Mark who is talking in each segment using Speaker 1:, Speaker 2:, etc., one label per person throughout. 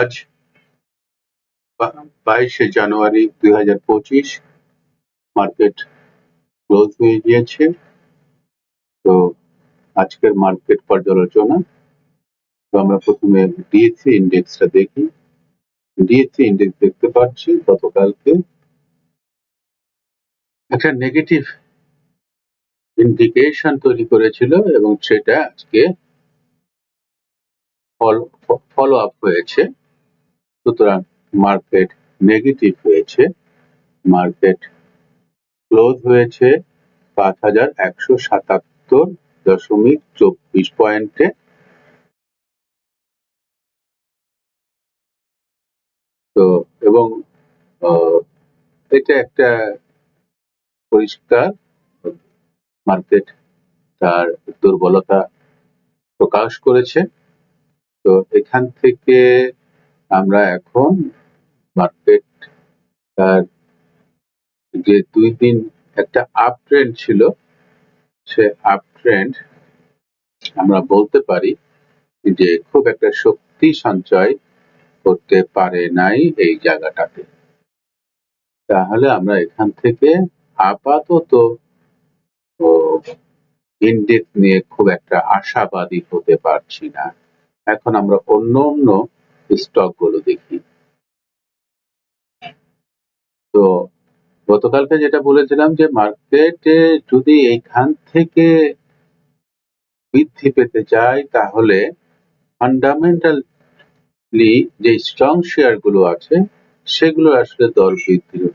Speaker 1: আজ বাইশে জানুয়ারি দুই হাজার পঁচিশ মার্কেট ক্লোজ হয়ে গিয়েছে। তো আজকের মার্কেট পর্যালোচনা, তো আমরা প্রথমে ডিএসসি ইন্ডেক্সটা দেখি। ডিএসসি ইন্ডেক্স দেখতে পাচ্ছি গতকালকে। একটা নেগেটিভ ইন্ডিকেশন তৈরি করেছিল এবং সেটা আজকে ফলো আপ হয়েছে। সুতরাং মার্কেট নেগেটিভ হয়েছে মার্কেট ক্লোজ হয়েছে পাঁচ হাজার একশো সাতাত্তর দশমিক চব্বিশ পয়েন্টে তো, এবং এটা একটা পরিষ্কার মার্কেট তার দুর্বলতা প্রকাশ করেছে। তো, এখান থেকে আমরা এখন মার্কেট তার যে দুই দিন একটা আপ ট্রেন্ড ছিল, সে আপ ট্রেন্ড আমরা বলতে পারি যে খুব একটা শক্তি সঞ্চয় করতে পারে নাই এই জায়গাটাতে। তাহলে আমরা এখান থেকে আপাতত ইন্ডেক্স নিয়ে খুব একটা আশাবাদী হতে পারছি না। এখন আমরা অন্য অন্য স্টকগুলো দেখি। তো গতকালকে যেটা বলেছিলাম যে মার্কেটে যদি এইখান থেকে বৃদ্ধি পেতে চায়, তাহলে ফান্ডামেন্টালি যে স্ট্রং শেয়ারগুলো আছে, সেগুলো আসলে দর বৃদ্ধির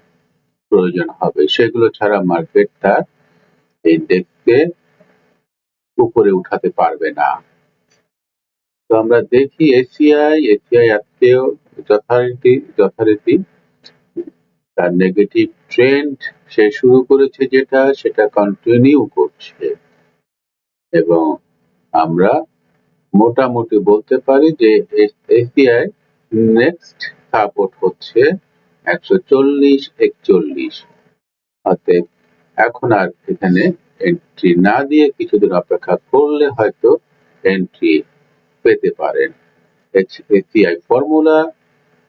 Speaker 1: প্রয়োজন হবে। সেগুলো ছাড়া মার্কেট তার ইন্ডেক্সকে উপরে উঠাতে পারবে না। তো আমরা দেখি এসিআই এসিআই আজকেও যথারীতি যথারীতি তার নেগেটিভ ট্রেন্ড সে শুরু করেছে যেটা, সেটা কন্টিনিউ করছে। এবং আমরা মোটামুটি বলতে পারি যে এসিআই নেক্সট সাপোর্ট হচ্ছে একশো চল্লিশ, একচল্লিশ। অতএব এখন আর এখানে এন্ট্রি না দিয়ে কিছুদিন অপেক্ষা করলে হয়তো এন্ট্রি পেতে পারেন। এসিআই ফর্মুলা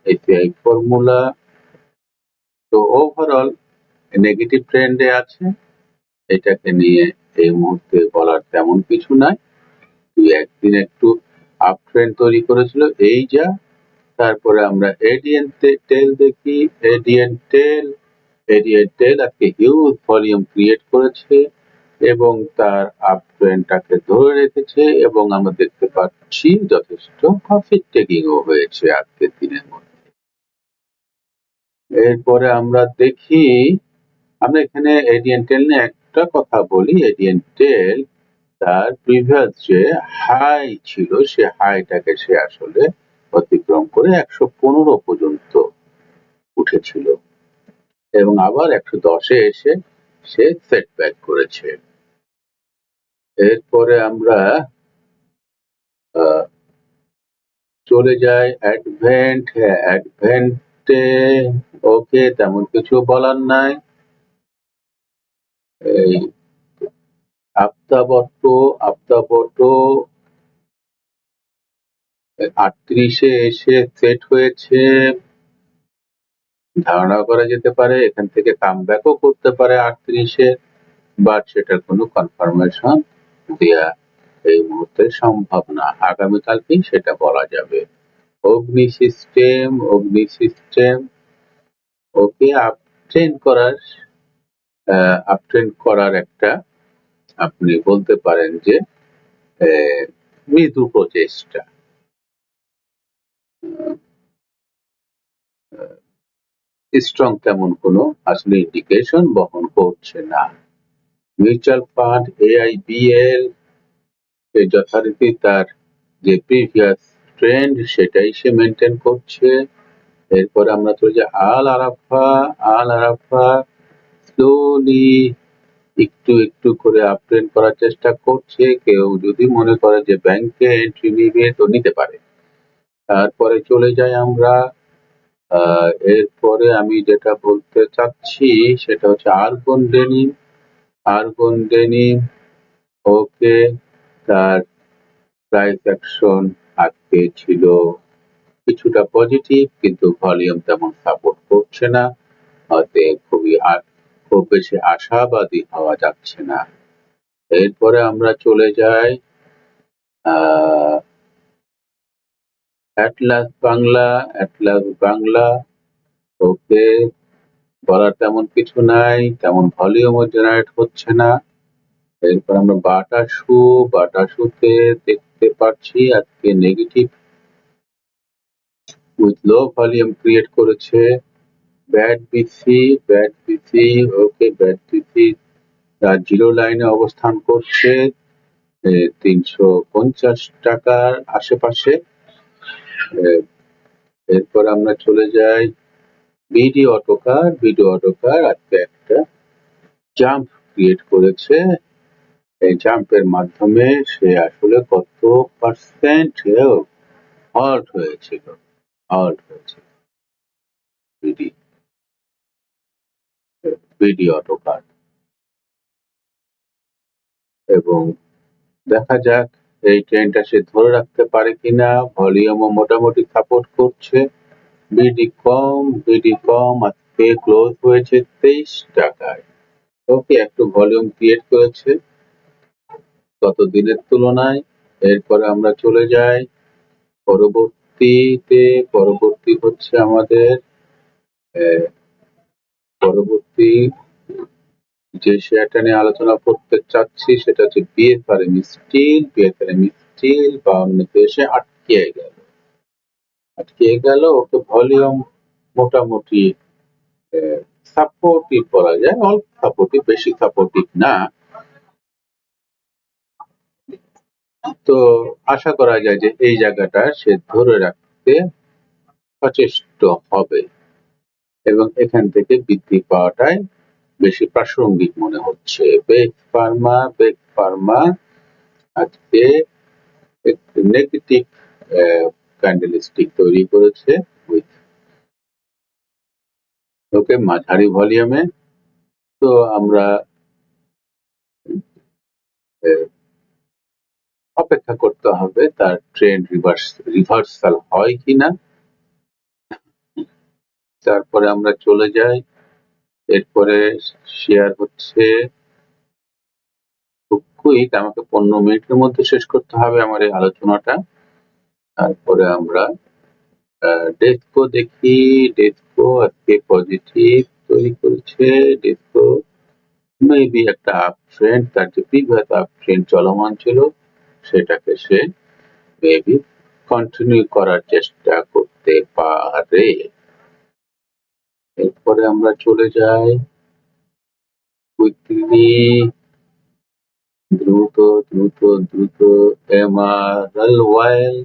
Speaker 1: এসিআই ফর্মুলা তো ওভারঅল নেগেটিভ ট্রেন্ডে আছে। এটাকে নিয়ে এই মুহূর্তে বলার তেমন কিছু নাই। দুই একদিন একটু আপ ট্রেন্ড তৈরি করেছিল, এই যা। তারপরে আমরা এডিএন টেল দেখি এডিএন টেল এডিএন টেল আজকে হিউজ ভলিউম ক্রিয়েট করেছে। এবং তার আপ ট্রেন্ডটাকে ধরে রেখেছে এবং আমরা দেখতে পাচ্ছি যথেষ্ট প্রফিট টেকিংও হয়েছে আজকের দিনের মধ্যে। এরপরে আমরা দেখি, আমরা এখানে এডিএন টেল নিয়ে একটা কথা বলি। এডিএন টেল তার প্রিভিয়াস যে হাই ছিল, সে হাইটাকে সে আসলে অতিক্রম করে একশো পনেরো পর্যন্ত উঠেছিল। এবং আবার একশো দশে এসে সে সেটব্যাক করেছে। এরপরে আমরা চলে যাই অ্যাডভেন্ট হ্যাঁ অ্যাডভেন্টে ওকে তেমন কিছু বলার নাই। এই আপ্তাবট্ট আপ্তাবট্ট আটত্রিশে এসে সেট হয়েছে। ধারণা করা যেতে পারে, এখান থেকে কামব্যাকও করতে পারে আটত্রিশে বাট সেটার কোনো কনফার্মেশন দেয়া এই মুহূর্তে সম্ভব না। আগামীকালকেই সেটা বলা যাবে। Agni system Agni system okay uptrend করার আপট্রেন করার একটা আপনি বলতে পারেন যে মৃদু প্রচেষ্টা। স্ট্রং তেমন কোনো আসলে ইন্ডিকেশন বহন করছে না। মিউচুয়াল ফান্ড এআইবিএল যথারীতি তার যে প্রিভিয়াস ট্রেন্ড সেটাই সে মেনটেন করছে। এরপর আমরা চলে যাই আল আরাফা আল আরাফা স্লোলি একটু একটু করে আপট্রেন্ড করার চেষ্টা করছে। কেউ যদি মনে করে যে ব্যাংকে এন্ট্রি নিবে তো নিতে পারে। তারপরে চলে যাই আমরা। এরপরে আমি যেটা বলতে চাচ্ছি সেটা হচ্ছে Argon denim Argon denim okay তার প্রাইস অ্যাকশন আজকে ছিল। কিছুটা পজিটিভ, কিন্তু ভলিউম তেমন সাপোর্ট করছে না। অতএব খুবই খুব বেশি আশাবাদী হওয়া যাচ্ছে না। এরপরে আমরা চলে যাই Atlas Bangla Atlas Bangla. Okay বলার তেমন কিছু নাই, তেমন ভলিউমও জেনারেট হচ্ছে না। এরপর আমরা বাটা শু, বাটা শুতে দেখতে পাচ্ছি আজকে negative with low volume create করেছে। ব্যাড বিসি ব্যাড বিসি ওকে ব্যাড বিসি তার জিরো লাইনে অবস্থান করছে তিনশো পঞ্চাশ টাকার আশেপাশে। এরপর আমরা চলে যাই বিডি অটোকার বিডি অটোকার আজকে একটা জাম্প ক্রিয়েট করেছে। এই জাম্পের মাধ্যমে সে আসলে কত পার্সেন্ট হল্ট হয়েছিল। হল্ট হয়েছিল। বিডি। BD Autocar. এবং দেখা যাক এই ট্রেনটা সে ধরে রাখতে পারে কিনা। ভলিউমও মোটামুটি সাপোর্ট করছে। বিডি কম বিডি কম আজকে ক্লোজ হয়েছে তেইশ টাকায়। ওকে একটু ভলিউম ক্রিয়েট করেছে। গত দিনের তুলনায় এরপরে আমরা চলে যাই। পরবর্তীতে, পরবর্তী হচ্ছে আমাদের পরবর্তী যে শেয়ারটা নিয়ে আলোচনা করতে চাচ্ছি, সেটা হচ্ছে বিএফআরএম স্টিল বিএফআরএম স্টিল বাউন্নতে এসে আটকে গেল। আটকে গেল, ওকে ভলিউম মোটামুটি সাপোর্টিভ বলা যায়, অল্প সাপোর্টিভ বেশি সাপোর্টিভ না। তো আশা করা যায় যে এই জায়গাটা সে ধরে রাখতে সচেষ্ট হবে এবং এখান থেকে বৃদ্ধি পাওয়াটাই বেশি প্রাসঙ্গিক মনে হচ্ছে। বেগ ফার্মা বেগ ফার্মা, আজকে একটু নেগেটিভ ক্যান্ডেলস্টিক তৈরি করেছে উইথ ওকে মাঝারি ভলিউমে তো আমরা অপেক্ষা করতে হবে তার ট্রেন্ড রিভার্স রিভার্সাল হয় কিনা তারপরে আমরা চলে যাই। এরপরে শেয়ার হচ্ছে, খুব কুইক আমাকে পনেরো মিনিটের মধ্যে শেষ করতে হবে আমার এই আলোচনাটা। তারপরে আমরা ডেস্কো দেখি ডেস্কো আজকে পজিটিভ তৈরি করেছে ডেস্কো মেবি একটা আপ ট্রেন্ড তার যে প্রিভিয়াস আপ ট্রেন্ড চলমান ছিল, সেটাকে সে মেবি কন্টিনিউ করার চেষ্টা করতে পারে। এরপরে আমরা চলে যাই। উইকলি দ্রুত দ্রুত দ্রুত MRL oil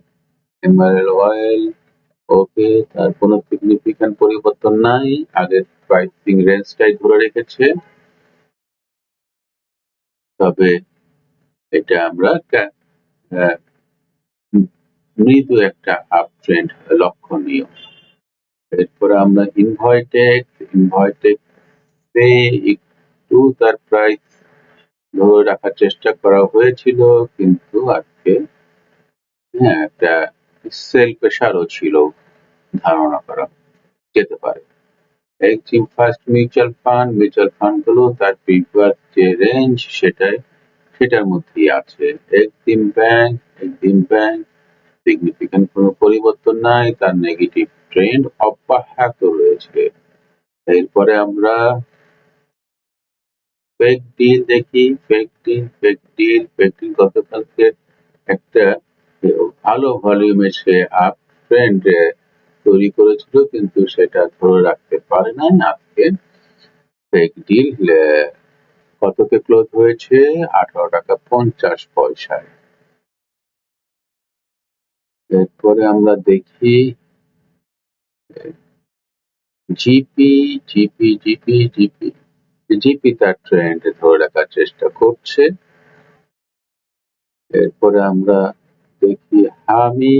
Speaker 1: MRL oil okay তার কোনো সিগনিফিক্যান্ট পরিবর্তন নাই। আগের প্রাইসিং রেঞ্জটাই ধরে রেখেছে। তবে এটা আমরা আহ, মৃদু একটা আপ ট্রেন্ড লক্ষণীয়। এরপরে আমরা ইনভয়টেক ইনভয়টেক একটু তার প্রাইস ধরে রাখার চেষ্টা করা হয়েছিল কিন্তু আজকে হ্যাঁ একটা সেল প্রেশারও ছিল, ধারণা করা যেতে পারে। EXIM first mutual fund mutual ফান্ডগুলো তার প্রিভিয়াস যে রেঞ্জ সেটাই সেটার মধ্যেই আছে। EXIM bank EXIM bank significant কোনো পরিবর্তন নাই, তার নেগেটিভ ট্রেন্ড অব্যাহত রয়েছে। এরপরে আমরা ফেক ডিল দেখি। Fake deal fake deal fake deal গতকালকে একটা ভালো ভলিউমে সে আপ ট্রেন্ড তৈরি করেছিল, কিন্তু সেটা ধরে রাখতে পারে না আজকে। ফেক ডিল কতকে ক্লোজ হয়েছে? আঠারো টাকা পঞ্চাশ পয়সায়। এরপরে আমরা দেখি GP GP GP GP GP তার ট্রেন্ড ধরে রাখার চেষ্টা করছে। এরপরে আমরা দেখি হামি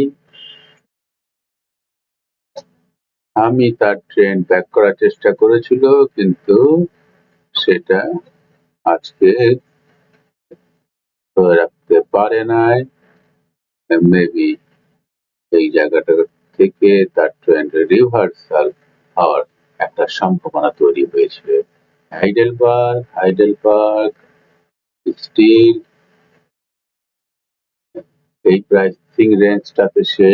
Speaker 1: আমি তার ট্রেন ব্যাক করার চেষ্টা করেছিল, কিন্তু সেটা আজকে ধরে রাখতে পারে নাই। মেবি এই জায়গাটা থেকে তার ট্রেন রিভার্সাল হওয়ার একটা সম্ভাবনা তৈরি হয়েছে। হাইডেলবার্গ হাইডেলবার্গ স্টিল এই প্রাইসিং রেঞ্জটাতে সে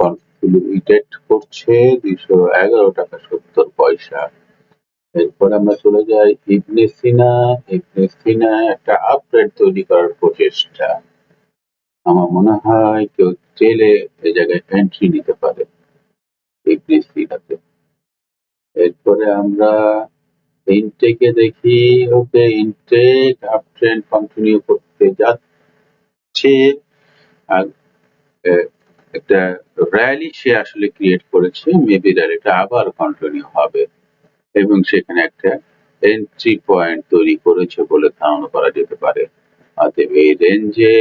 Speaker 1: কনসলিডেট করছে দুইশো এগারো টাকা সত্তর পয়সা। এরপর আমরা চলে যাই ইবনে সিনা একটা আপগ্রেড তৈরি করার প্রচেষ্টা। আমার মনে হয় কেউ জেলে এ জায়গায় এন্ট্রি নিতে পারে ইবনে সিনাতে এরপরে আমরা ইনটেকে দেখি okay Intech up trend continue করতে যাচ্ছে। একটা র্যালি সে আসলে ক্রিয়েট করেছে মেবি র্যালিটা আবার কন্টিনিউ হবে। এবং সেখানে একটা এন্ট্রি পয়েন্ট তৈরি করেছে বলে ধারণা করা যেতে পারে। অতএব এই রেঞ্জে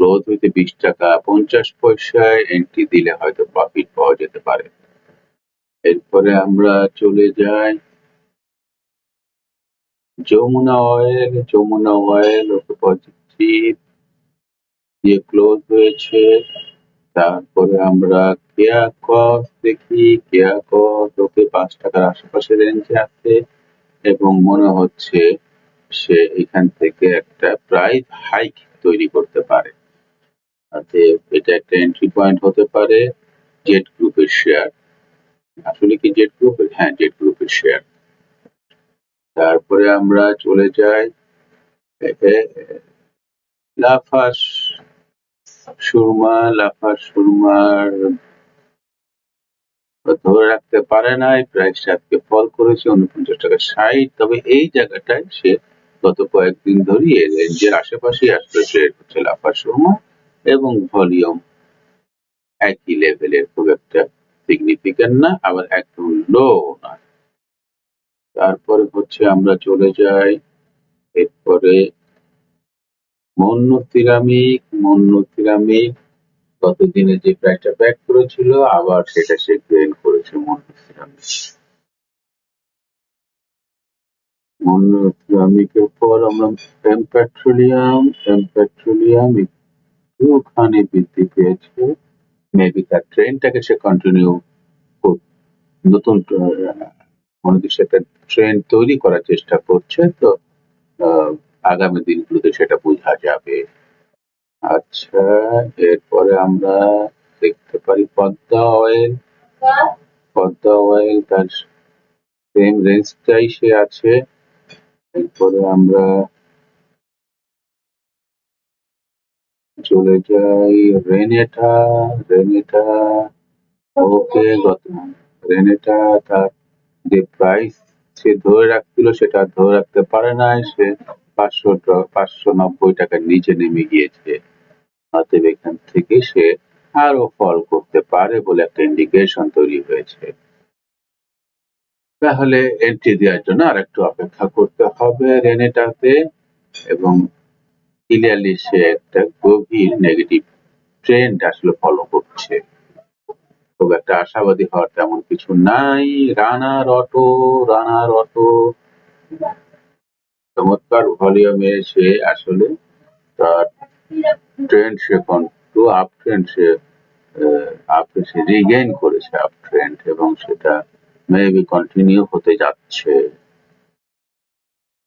Speaker 1: ক্লোজ হইতে বিশ টাকা পঞ্চাশ পয়সায় এন্ট্রি দিলে হয়তো প্রফিট পাওয়া যেতে পারে। এরপরে আমরা চলে যাই। Jamuna oil Jamuna oil okay positive দিয়ে ক্লোজ হয়েছে। তারপরে আমরা কেয়া কস দেখি। কেয়া কস ওকে পাঁচ টাকার আশেপাশে রেঞ্জে আছে এবং মনে হচ্ছে সে এখান থেকে একটা প্রাইস হাইক তৈরি করতে পারে। এটা একটা এন্ট্রি পয়েন্ট হতে পারে জেট গ্রুপের শেয়ার আসলে কি জেট গ্রুপের হ্যাঁ জেট গ্রুপের শেয়ার তারপরে আমরা চলে যাই। লাফাস। সুরমা লাফাস সুরমার। ধরে রাখতে পারে নাই প্রাইসটা আজকে ফল করেছে, উনপঞ্চাশ টাকা ষাট। তবে এই জায়গাটায় সে গত কয়েকদিন ধরে এই রেঞ্জের আশেপাশেই আসলে ট্রেড হচ্ছে লাফাস সুরমা এবং ভলিউম। একই লেভেলের খুব একটা সিগনিফিক্যান্ট না, আবার একদম লো না। তারপরে হচ্ছে আমরা চলে যাই, এরপরে মন্য সিরামিক মন্য সিরামিক গতদিনে যে প্রাইসটা ব্যাক করেছিল, আবার সেটা সে গেইন করেছে মন্য সিরামিক মন্য সিরামিকের পর আমরা এম পেট্রোলিয়াম এম পেট্রোলিয়াম একটুখানি বৃদ্ধি পেয়েছে। মেবি তার ট্রেনটাকে সে কন্টিনিউ নতুন মনে হচ্ছে একটা ট্রেন তৈরি করার চেষ্টা করছে। তো আগামী দিনগুলোতে সেটা বোঝা যাবে। আচ্ছা এরপরে আমরা দেখতে পারি পদ্মা অয়েল। পদ্মা অয়েল তার সেম রেঞ্জটাই সে আছে। এরপরে আমরা চলে যাই রেনেটা। রেনেটা, ওকে, গত রেনেটা তার যে প্রাইস সে ধরে রাখছিল সেটা ধরে রাখতে পারে নাই সে। পাঁচশো পাঁচশো নব্বই টাকার নিচে নেমে গিয়েছে। অতএব এখান থেকে সে আরও ফল করতে পারে বলে একটা ইন্ডিকেশন তৈরি হয়েছে। তাহলে এন্ট্রি দেওয়ার জন্য আর একটু অপেক্ষা করতে হবে রেনেটাতে এবং ক্লিয়ারলি সে একটা গভীর নেগেটিভ ট্রেন্ড আসলে ফলো করছে। খুব একটা আশাবাদী হওয়ার তেমন কিছু নাই। Runner auto runner auto. চমৎকার ভলিউমে সে আসলে তার ট্রেন্ড সে টু আপ ট্রেন্ড সে আপ সে রিগেইন করেছে আপ ট্রেন্ড এবং সেটা মেবি কন্টিনিউ হতে যাচ্ছে।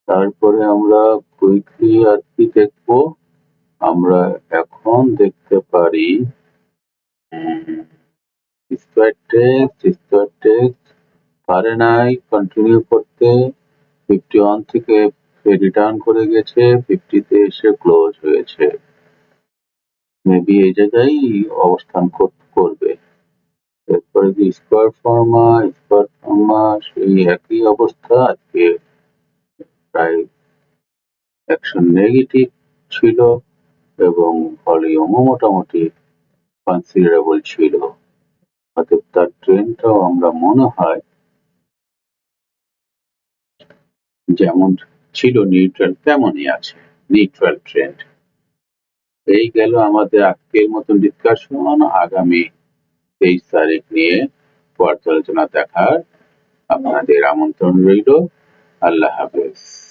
Speaker 1: তারপরে আমরা কুইকলি আর কি দেখব? আমরা এখন দেখতে পারি স্কোয়ার স্কোয়ার পারে নাই কন্টিনিউ করতে ফিফটি ওয়ান থেকে রিটার্ন করে গেছে ফিফটিতে এসে ক্লোজ হয়েছে। মেবি এই জায়গায় অবস্থান কর- করবে। এরপরে যে স্কোয়ার ফর্মা স্কোয়ার ফর্মা সেই একই অবস্থা। আজকে প্রায় একশো নেগেটিভ ছিল এবং ভলিউমও মোটামুটি কনসিডারেবল ছিল। অতএব তার ট্রেনটাও আমরা মনে হয় যেমন ছিল নিউট্রাল তেমনই আছে নিউট্রাল ট্রেন্ড এই গেল আমাদের আজকের মতন ডিসকাশন আগামী তেইশ তারিখ নিয়ে পর্যালোচনা দেখার আপনাদের আমন্ত্রণ রইল। আল্লাহ হাফেজ।